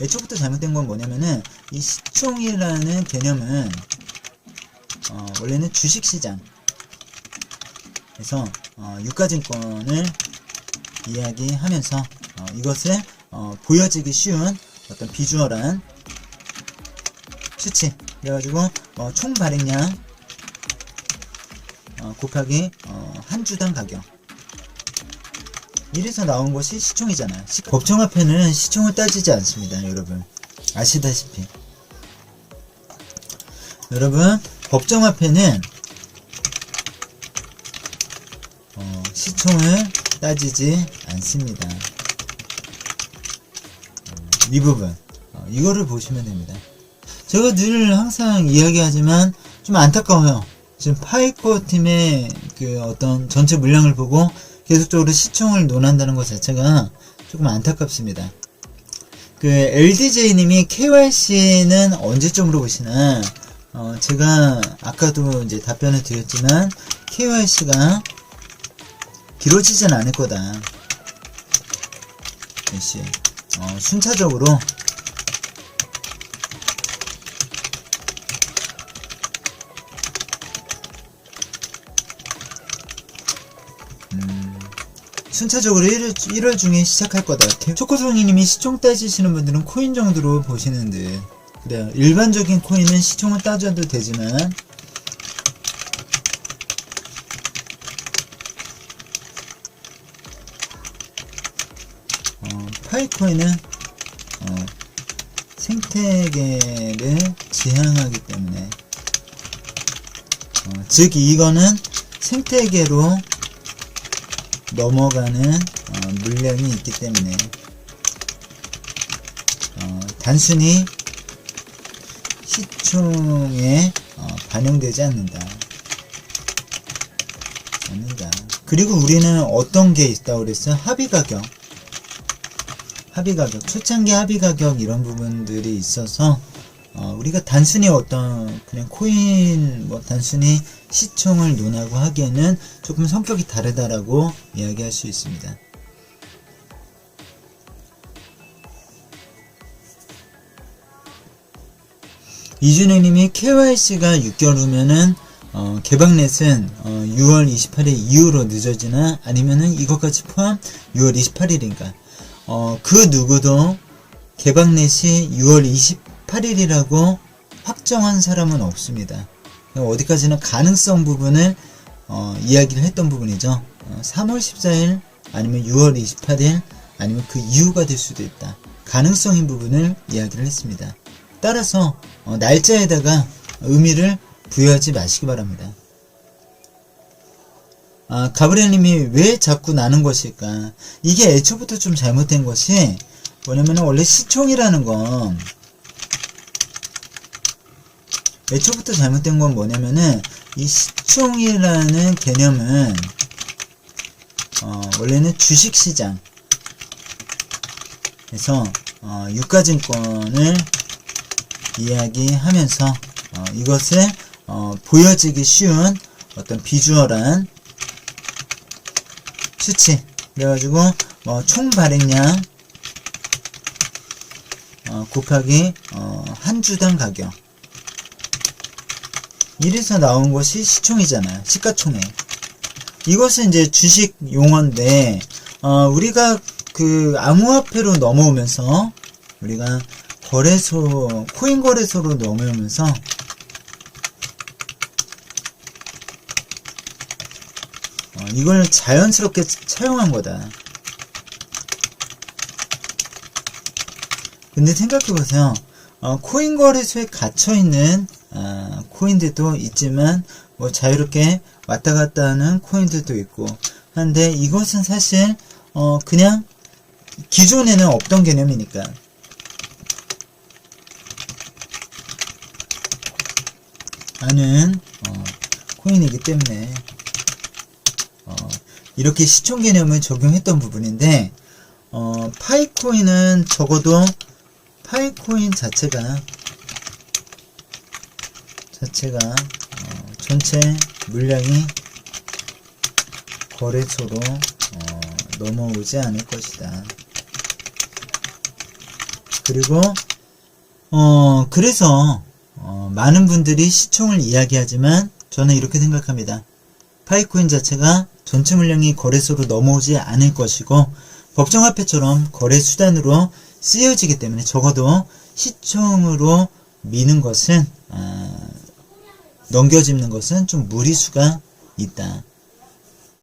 애초부터 잘못된 건 뭐냐면은 이 시총이라는 개념은 어, 원래는 주식시장. 그래서 어, 유가증권을 이야기하면서 어, 이것을 어, 보여지기 쉬운 어떤 비주얼한 수치. 그래가지고 어, 총 발행량 어, 곱하기 어, 한 주당 가격 이래서 나온 것이 시총이잖아요. 시- 법정 앞에는 시총을 따지지 않습니다, 여러분. 아시다시피. 여러분, 법정 앞에는 어, 시총을 따지지 않습니다. 음, 이 부분 어, 이거를 보시면 됩니다. 제가 늘 항상 이야기하지만 좀 안타까워요. 지금 파이코 팀의 그 어떤 전체 물량을 보고 계속적으로 시총을 논한다는 것 자체가 조금 안타깝습니다. 그 LDJ님이 KYC는 언제쯤으로 보시나? 어, 제가 아까도 이제 답변을 드렸지만 KYC가 길어지진 않을 거다. 역시 어, 순차적으로 순차적으로 1월, 1월 중에 시작할 거다. 초코송이님이 시총 따지시는 분들은 코인 정도로 보시는 듯. 그래요. 일반적인 코인은 시총을 따져도 되지만, 어, 파이코인은, 어, 생태계를 지향하기 때문에, 어, 즉, 이거는 생태계로 넘어가는 어, 물량이 있기 때문에 어, 단순히 시총에 어, 반영되지 않는다. 않는다. 그리고 우리는 어떤 게 있다고 그랬어요? 합의 가격. 합의 가격, 초창기 합의 가격 이런 부분들이 있어서 어, 우리가 단순히 어떤 그냥 코인 뭐 단순히 시총을 논하고 하기에는 조금 성격이 다르다라고 이야기할 수 있습니다. 이준혜님이 KYC가 6개월 후면은 어, 개방넷은 어, 6월 28일 이후로 늦어지나 아니면은 이것까지 포함 6월 28일인가 어, 그 누구도 개방넷이 6월 28일이라고 확정한 사람은 없습니다. 어디까지는 가능성 부분을 어, 이야기를 했던 부분이죠. 어, 3월 14일 아니면 6월 28일 아니면 그 이후가 될 수도 있다. 가능성인 부분을 이야기를 했습니다. 따라서 어, 날짜에다가 의미를 부여하지 마시기 바랍니다. 아, 가브리엘님이 왜 자꾸 나는 것일까? 이게 애초부터 좀 잘못된 것이 뭐냐면 원래 시총이라는 건 애초부터 잘못된 건 뭐냐면은 이 시총이라는 개념은 어, 원래는 주식시장. 그래서 어, 유가증권을 이야기하면서 어, 이것을 어, 보여지기 쉬운 어떤 비주얼한 수치. 그래가지고 뭐 총 발행량 어, 곱하기 어, 한 주당 가격 이래서 나온 것이 시총이잖아요 시가총액 이것은 이제 주식 용어인데 어, 우리가 그 암호화폐로 넘어오면서 우리가 거래소 코인 거래소로 넘어오면서 어, 이걸 자연스럽게 차용한 거다. 근데 생각해보세요. 어, 코인 거래소에 갇혀있는, 아, 코인들도 있지만, 뭐 자유롭게 왔다 갔다 하는 코인들도 있고, 한데 이것은 사실, 어, 그냥 기존에는 없던 개념이니까. 하는, 어, 코인이기 때문에, 어, 이렇게 시총 개념을 적용했던 부분인데, 어, 파이코인은 적어도 파이코인 자체가 자체가 어, 전체 물량이 거래소로 어, 넘어오지 않을 것이다. 그리고 어 그래서 어, 많은 분들이 시총을 이야기하지만 저는 이렇게 생각합니다. 파이코인 자체가 전체 물량이 거래소로 넘어오지 않을 것이고 법정화폐처럼 거래 수단으로 쓰여지기 때문에 적어도 시총으로 미는 것은 아, 넘겨짚는 것은 좀 무리수가 있다.